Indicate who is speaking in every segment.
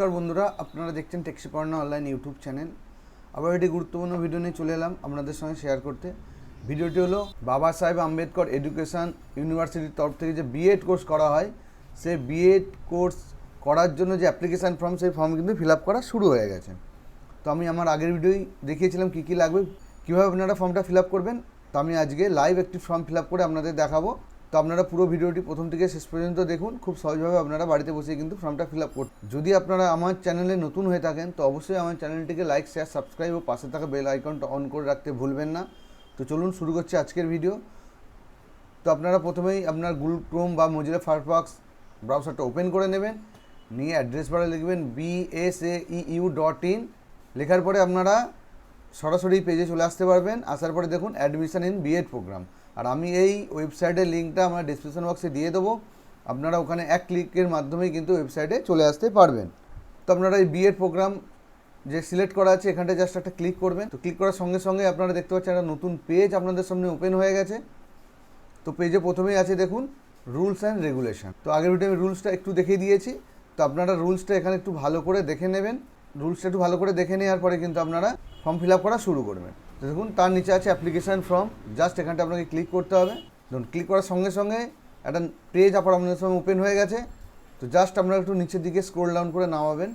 Speaker 1: নমস্কার বন্ধুরা, আপনারা দেখছেন টেক্সিপর্ণা অনলাইন ইউটিউব চ্যানেল আবার একটি গুরুত্বপূর্ণ ভিডিও নিয়ে চলে এলাম আপনাদের সঙ্গে শেয়ার করতে। ভিডিওটি হলো বাবা সাহেব আম্বেদকর এডুকেশন ইউনিভার্সিটির তরফ থেকে যে বিএড কোর্স করা হয়, সেই বিএড কোর্স করার জন্য যে অ্যাপ্লিকেশান ফর্ম সেই ফর্ম কিন্তু ফিল আপ করা শুরু হয়ে গেছে। তো আমি আমার আগের ভিডিওই দেখিয়েছিলাম কী কী লাগবে, কীভাবে আপনারা ফর্মটা ফিল আপ করবেন। তো আমি আজকে লাইভ একটি ফর্ম ফিল আপ করে আপনাদের দেখাবো। তো আপনারা পুরো ভিডিওটি প্রথম থেকে শেষ পর্যন্ত দেখুন। খুব সহজভাবে আপনারা বাড়িতে বসে কিন্তু ফর্মটা ফিল আপ করুন। যদি আপনারা আমার চ্যানেলে নতুন হয়ে থাকেন, তো অবশ্যই আমার চ্যানেলটিকে লাইক, শেয়ার, সাবস্ক্রাইব ও পাশে থাকা বেল আইকনটা অন করে রাখতে ভুলবেন না। তো চলুন শুরু করছি আজকের ভিডিও। তো আপনারা প্রথমেই আপনার গুগল ক্রোম বা মজিলা ফায়ারফক্স ব্রাউজারটা ওপেন করে নেবেন। নিয়ে অ্যাড্রেস বারে লিখবেন B S A U dot in লেখার পরে আপনারা সরাসরি পেজে চলে আসতে পারবেন। আসার পরে দেখুন admission in B Ed program আর আমি এই ওয়েবসাইটের লিঙ্কটা আমার ডিসক্রিপশন বক্সে দিয়ে দেবো। আপনারা ওখানে এক ক্লিকের মাধ্যমেই কিন্তু ওয়েবসাইটে চলে আসতে পারবেন। তো আপনারা এই বিএড প্রোগ্রাম যে সিলেক্ট করা আছে এখানটা জাস্ট একটা ক্লিক করবেন। তো ক্লিক করার সঙ্গে সঙ্গে আপনারা দেখতে পাচ্ছেন একটা নতুন পেজ আপনাদের সামনে ওপেন হয়ে গেছে। তো পেজে প্রথমেই আছে দেখুন রুলস অ্যান্ড রেগুলেশন তো আগের ভিডিও আমি রুলসটা একটু দেখিয়ে দিয়েছি। তো আপনারা রুলসটা এখানে একটু ভালো করে দেখে নেবেন। রুলসটা একটু ভালো করে দেখে নেওয়ার পরে কিন্তু আপনারা ফর্ম ফিল আপ করা শুরু করবেন। দেখুন, তার নিচে আছে অ্যাপ্লিকেশান ফর্ম জাস্ট এখানটা আপনাকে ক্লিক করতে হবে। ধরুন ক্লিক করার সঙ্গে সঙ্গে একটা পেজ আপনার আপনাদের সামনে ওপেন হয়ে গেছে। তো জাস্ট আপনারা একটু নিচের দিকে স্ক্রোল ডাউন করে নামাবেন।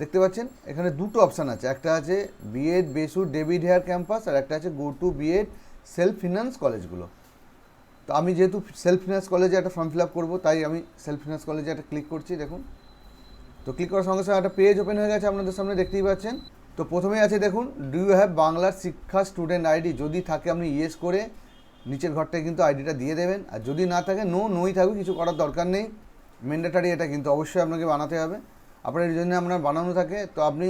Speaker 1: দেখতে পাচ্ছেন, এখানে দুটো অপশান আছে। একটা আছে বিএড বেসু ডেভিড হেয়ার ক্যাম্পাস আর একটা আছে go to B Ed self finance কলেজগুলো তো আমি যেহেতু সেলফ ফিনান্স কলেজে একটা ফর্ম ফিল আপ করব, তাই আমি সেলফ ফিনান্স কলেজে একটা ক্লিক করছি, দেখুন। তো ক্লিক করার সঙ্গে সঙ্গে একটা পেজ ওপেন হয়ে গেছে আপনাদের সামনে, দেখতেই পাচ্ছেন। তো প্রথমেই আছে দেখুন ডু ইউ হ্যাভ বাংলার শিক্ষা স্টুডেন্ট আইডি যদি থাকে আপনি ইয়েস করে নিচের ঘরটায় কিন্তু আইডিটা দিয়ে দেবেন। আর যদি না থাকে নো নোই থাকবে কিছু করার দরকার নেই। ম্যান্ডেটারি এটা কিন্তু অবশ্যই আপনাকে বানাতে হবে। আপনার এই জন্য আপনার বানানো থাকে, তো আপনি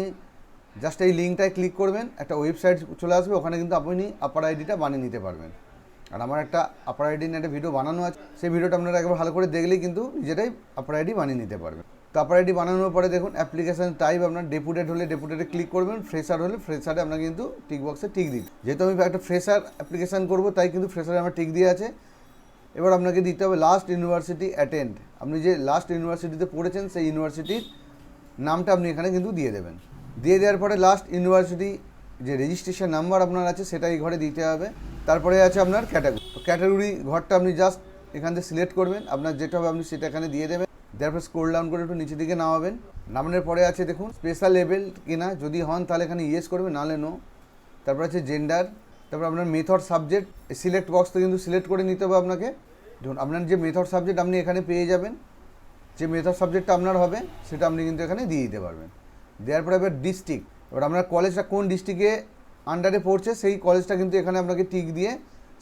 Speaker 1: জাস্ট এই লিঙ্কটায় ক্লিক করবেন, একটা ওয়েবসাইট চলে আসবে, ওখানে কিন্তু আপনি আপার আইডিটা বানিয়ে নিতে পারবেন। আর আমার একটা আপার আইডি নিয়ে একটা ভিডিও বানানো আছে, সেই ভিডিওটা আপনারা একবার ভালো করে দেখলেই কিন্তু নিজেরাই আপার আইডি বানিয়ে নিতে পারবেন। তো আপার আইডি বানানোর পরে দেখুন অ্যাপ্লিকেশন টাইপ আপনার ডেপুটেড হলে ডেপুটেডে ক্লিক করবেন ফ্রেশার হলে ফ্রেশারে আপনার কিন্তু টিক বক্সে টিক দিন যেহেতু আমি একটা ফ্রেশার অ্যাপ্লিকেশান করব, তাই কিন্তু ফ্রেশারে আমার টিক দিয়ে আছে। এবার আপনাকে দিতে হবে লাস্ট ইউনিভার্সিটি অ্যাটেন্ড আপনি যে লাস্ট ইউনিভার্সিটিতে পড়েছেন, সেই ইউনিভার্সিটির নামটা আপনি এখানে কিন্তু দিয়ে দেবেন। দিয়ে দেওয়ার পরে লাস্ট ইউনিভার্সিটি যে রেজিস্ট্রেশন নাম্বার আপনার আছে, সেটা এই ঘরে দিতে হবে। তারপরে আছে আপনার ক্যাটাগরি ক্যাটাগরি ঘরটা আপনি জাস্ট এখান থেকে সিলেক্ট করবেন। আপনার যেটা হবে আপনি সেটা এখানে দিয়ে দেবেন। তারপর স্ক্রোল ডাউন করে একটু নিচের দিকে নামাবেন। নামানোর পরে আছে দেখুন স্পেশাল লেভেল কিনা। যদি হন, তাহলে এখানে ইয়েস করবেন, নাহলে নো তারপর আছে জেন্ডার তারপর আপনার মেথড সাবজেক্ট সিলেক্ট বক্স তো কিন্তু সিলেক্ট করে নিতে হবে আপনাকে। ধরুন, আপনার যে মেথড সাবজেক্ট আপনি এখানে পেয়ে যাবেন, যে মেথড সাবজেক্টটা আপনার হবে, সেটা আপনি কিন্তু এখানে দিয়ে দিতে পারবেন। দেওয়ার পরে এবার ডিস্ট্রিক্ট এবার আপনার কলেজটা কোন ডিস্ট্রিক্টে আন্ডারে পড়ছে, সেই কলেজটা কিন্তু এখানে আপনাকে টিক দিয়ে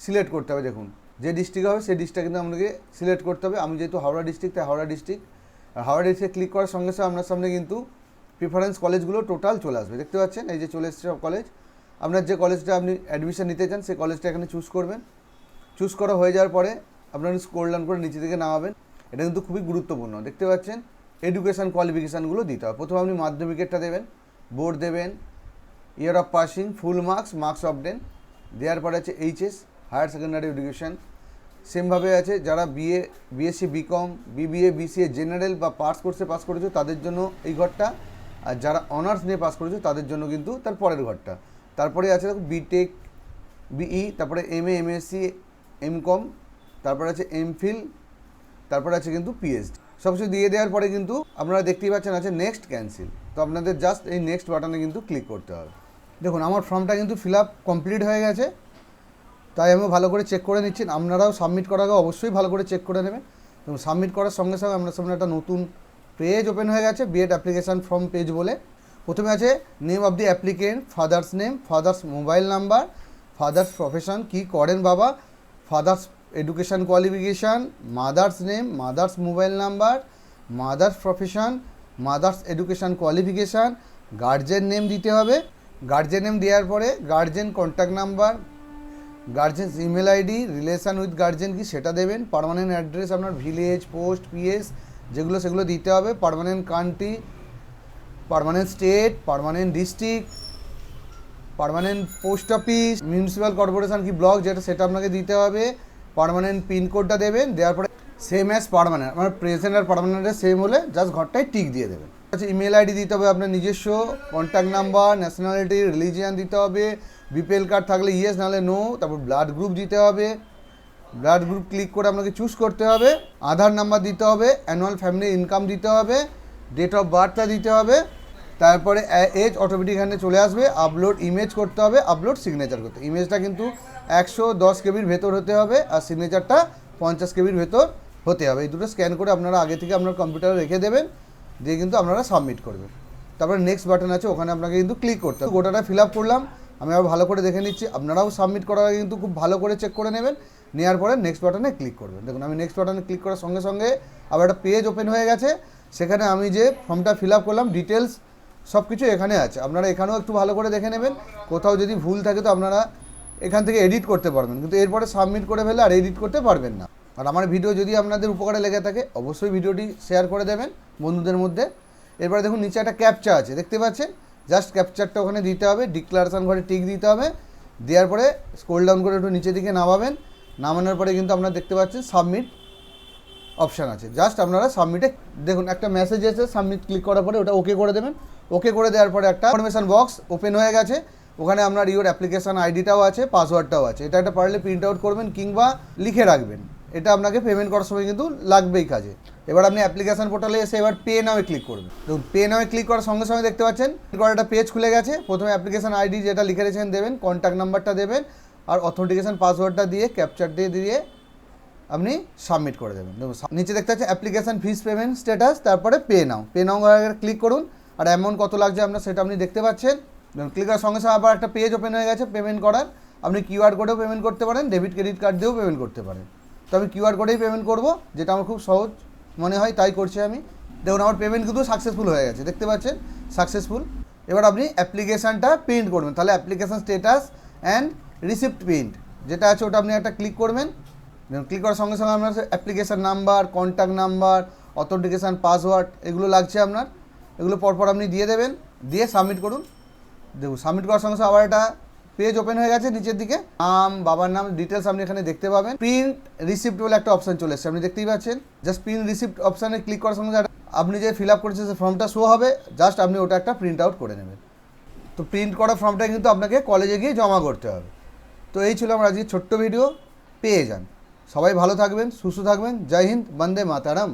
Speaker 1: সিলেক্ট করতে হবে, দেখুন। যে ডিস্ট্রিক্ট হবে, সেই ডিস্ট্রিক্ট কিন্তু আপনাকে সিলেক্ট করতে হবে। আমি যেহেতু হাওড়া ডিস্ট্রিক্ট তাই হাওড়া ডিস্ট্রিক্ট আর হাওড়া ডিস্ট্রিক্ট ক্লিক করার সঙ্গে সঙ্গে আপনার সামনে কিন্তু প্রিফারেন্স কলেজগুলো টোটাল চলে আসবে। দেখতে পাচ্ছেন, এই যে চলে এসছে সব কলেজ আপনার যে কলেজটা আপনি অ্যাডমিশন নিতে চান, সেই কলেজটা এখানে চুজ করবেন। চুজ করা হয়ে যাওয়ার পরে আপনার স্কোর ডাউন করে নিচে থেকে নামাবেন। এটা কিন্তু খুবই গুরুত্বপূর্ণ। দেখতে পাচ্ছেন এডুকেশান কোয়ালিফিকেশানগুলো দিতে হবে। প্রথমে আপনি মাধ্যমিকেরটা দেবেন বোর্ড দেবেন year of passing full marks marks obtained দেওয়ার পরে আছে এইচএস হায়ার সেকেন্ডারি এডুকেশান। সেমভাবে আছে যারা BA, BSc BCom, BBA, BCA general বা পাস কোর্সে পাস করেছ, তাদের জন্য এই ঘরটা। আর যারা অনার্স নিয়ে পাস করেছ, তাদের জন্য কিন্তু তার পরের ঘরটা। তারপরে আছে দেখো বিটেক বিই তারপরে এম এ এমএসসি এম কম তারপরে আছে এমফিল তারপরে আছে কিন্তু পিএইচডি সব দিয়ে দেওয়ার পরে কিন্তু আপনারা দেখতেই পাচ্ছেন আছে নেক্সট ক্যান্সেল তো আপনাদের জাস্ট এই নেক্সট বাটনে কিন্তু ক্লিক করতে হবে। দেখুন, আমার ফর্মটা কিন্তু ফিল আপ কমপ্লিট হয়ে গেছে। তাই আমি ভালো করে চেক করে নিচ্ছি। আপনারাও সাবমিট করার আগে অবশ্যই ভালো করে চেক করে নেবেন। এবং সাবমিট করার সঙ্গে সঙ্গে আপনার সামনে একটা নতুন পেজ ওপেন হয়ে গেছে বিএড অ্যাপ্লিকেশান ফর্ম পেজ বলে। প্রথমে আছে name of the applicant father's name father's mobile number father's profession কী করেন বাবা father's education qualification mother's name mother's mobile number mother's profession mother's education qualification guardian name দিতে হবে। Guardian name দেওয়ার পরে guardian contact number guardian email ID, relation with guardian কি সেটা দেবেন, permanent address আপনার ভিলেজ, পোস্ট, পিএস, যেগুলো সেগুলো দিতে হবে, permanent country, permanent state, permanent district, permanent post office, municipal corporation কি ব্লক, যেটা সেটা আপনাকে দিতে হবে, পারমানেন্ট পিনকোডটা দেবেন, দেওয়ার পরে সেম অ্যাজ পারমানেন্ট আমার প্রেজেন্ট আর পার্মানেন্টের সেম হলে জাস্ট ঘরটায় টিক দিয়ে দেবেন। আচ্ছা ইমেল আইডি দিতে হবে আপনার নিজস্ব কন্ট্যাক্ট নাম্বার ন্যাশনালিটি রিলিজিয়ান দিতে হবে বিপিএল কার্ড থাকলে ইয়েস নাহলে নো তারপর ব্লাড গ্রুপ দিতে হবে। ব্লাড গ্রুপ ক্লিক করে আপনাকে চুজ করতে হবে। আধার নাম্বার দিতে হবে অ্যানুয়াল ফ্যামিলি ইনকাম দিতে হবে ডেট অফ বার্থটা দিতে হবে, তারপরে এজ অটোমেটিক এখানে চলে আসবে আপলোড ইমেজ করতে হবে আপলোড সিগনেচার করতে ইমেজটা কিন্তু একশো দশ কেবির ভেতর হতে হবে আর সিগনেচারটা পঞ্চাশ কেবির ভেতর হতে হবে। এই দুটো স্ক্যান করে আপনারা আগে থেকে আপনার কম্পিউটারে রেখে দেবেন। দিয়ে কিন্তু আপনারা সাবমিট করবেন। তারপরে নেক্সট বাটন আছে, ওখানে আপনাকে কিন্তু ক্লিক করতে হবে। গোটাটা ফিল আপ করলাম, আমি আবার ভালো করে দেখে নিচ্ছি। আপনারাও সাবমিট করার আগে কিন্তু খুব ভালো করে চেক করে নেবেন। নেওয়ার পরে নেক্সট বাটনে ক্লিক করবেন। দেখুন, আমি নেক্সট বাটনে ক্লিক করার সঙ্গে সঙ্গে আবার একটা পেজ ওপেন হয়ে গেছে। সেখানে আমি যে ফর্মটা ফিল আপ করলাম ডিটেলস সব কিছু এখানে আছে। আপনারা এখানেও একটু ভালো করে দেখে নেবেন। কোথাও যদি ভুল থাকে তো আপনারা এখান থেকে এডিট করতে পারবেন। কিন্তু এরপরে সাবমিট করে ফেলে আর এডিট করতে পারবেন না। আর আমার ভিডিও যদি আপনাদের উপকারে লেগে থাকে, অবশ্যই ভিডিওটি শেয়ার করে দেবেন বন্ধুদের মধ্যে। এরপরে দেখুন, নিচে একটা ক্যাপচা আছে, দেখতে পাচ্ছেন? জাস্ট ক্যাপচারটা ওখানে দিতে হবে ডিক্লারেশন ঘরে টিক দিতে হবে। দেওয়ার পরে স্ক্রোল ডাউন করে একটু নিচের দিকে নামাবেন। নামানোর পরে কিন্তু আপনারা দেখতে পাচ্ছেন সাবমিট অপশান আছে। জাস্ট আপনারা সাবমিটে দেখুন, একটা মেসেজ এসে সাবমিট ক্লিক করার পরে ওটা ওকে করে দেবেন। ওকে করে দেওয়ার পরে একটা ইনফরমেশন বক্স ওপেন হয়ে গেছে। ওখানে আপনার ইওর অ্যাপ্লিকেশন আইডিটাও আছে পাসওয়ার্ডটাও আছে। এটা একটা পারলে প্রিন্ট আউট করবেন কিংবা লিখে রাখবেন। এটা আপনাকে পেমেন্ট করার সময় কিন্তু লাগবেই কাজে। এবার আপনি অ্যাপ্লিকেশন পোর্টালে এসে এবার পে নামে ক্লিক করবেন। দেখুন পে নামে ক্লিক করার সঙ্গে সঙ্গে দেখতে পাচ্ছেন একটা পেজ খুলে গেছে। প্রথমে অ্যাপ্লিকেশন আইডি যেটা লিখে রেখেছেন দেবেন কন্ট্যাক্ট নাম্বারটা দেবেন, আর অথেন্টিকেশন পাসওয়ার্ডটা দিয়ে ক্যাপচার দিয়ে দিয়ে আপনি সাবমিট করে দেবেন। দেখুন নিচে দেখতে পাচ্ছেন অ্যাপ্লিকেশন ফিস পেমেন্ট স্ট্যাটাস তারপরে pay now pay now click করুন, আর অ্যামাউন্ট কত লাগছে আপনার সেটা আপনি দেখতে পাচ্ছেন। ক্লিক করার সঙ্গে সঙ্গে আবার একটা পেজ ওপেন হয়ে গেছে পেমেন্ট করার। আপনি কিউআর কোডেও পেমেন্ট করতে পারেন ডেবিট ক্রেডিট কার্ড দিয়েও পেমেন্ট করতে পারেন। তো আমি কিউআর কোডেই পেমেন্ট করব, যেটা আমার খুব সহজ মনে হয়, তাই করছি আমি। দেখুন, আমার পেমেন্ট কিন্তু সাকসেসফুল হয়ে গেছে, দেখতে পাচ্ছেন? সাকসেসফুল এবার আপনি অ্যাপ্লিকেশানটা প্রিন্ট করবেন। তাহলে application status and receipt print যেটা আছে ওটা আপনি একটা ক্লিক করবেন। ক্লিক করার সঙ্গে সঙ্গে আপনার application number contact number authentication password এগুলো লাগছে আপনার। এগুলো পরপর আপনি দিয়ে দেবেন, দিয়ে সাবমিট করুন। দেখুন সাবমিট করার সঙ্গে সঙ্গে আবার একটা পেজ ওপেন হয়ে গেছে নিচের দিকে। নাম, বাবার নাম ডিটেলস আপনি এখানে দেখতে পাবেন। প্রিন্ট রিসিপ্ট বলে একটা অপশন চলে এসেছে। আপনি দেখতেই পাচ্ছেন জাস্ট প্রিন্ট রিসিপ্ট অপশানে ক্লিক করার সঙ্গে আপনি যে ফিল আপ করেছেন সে ফর্মটা শো হবে। জাস্ট আপনি ওটা একটা প্রিন্ট আউট করে নেবেন। তো প্রিন্ট করা ফর্মটা কিন্তু আপনাকে কলেজে গিয়ে জমা করতে হবে। তো এই ছিল আমার আজকে ছোট্ট ভিডিও পেয়ে যান। সবাই ভালো থাকবেন, সুস্থ থাকবেন। জয় হিন্দ, বন্দে মাতারাম।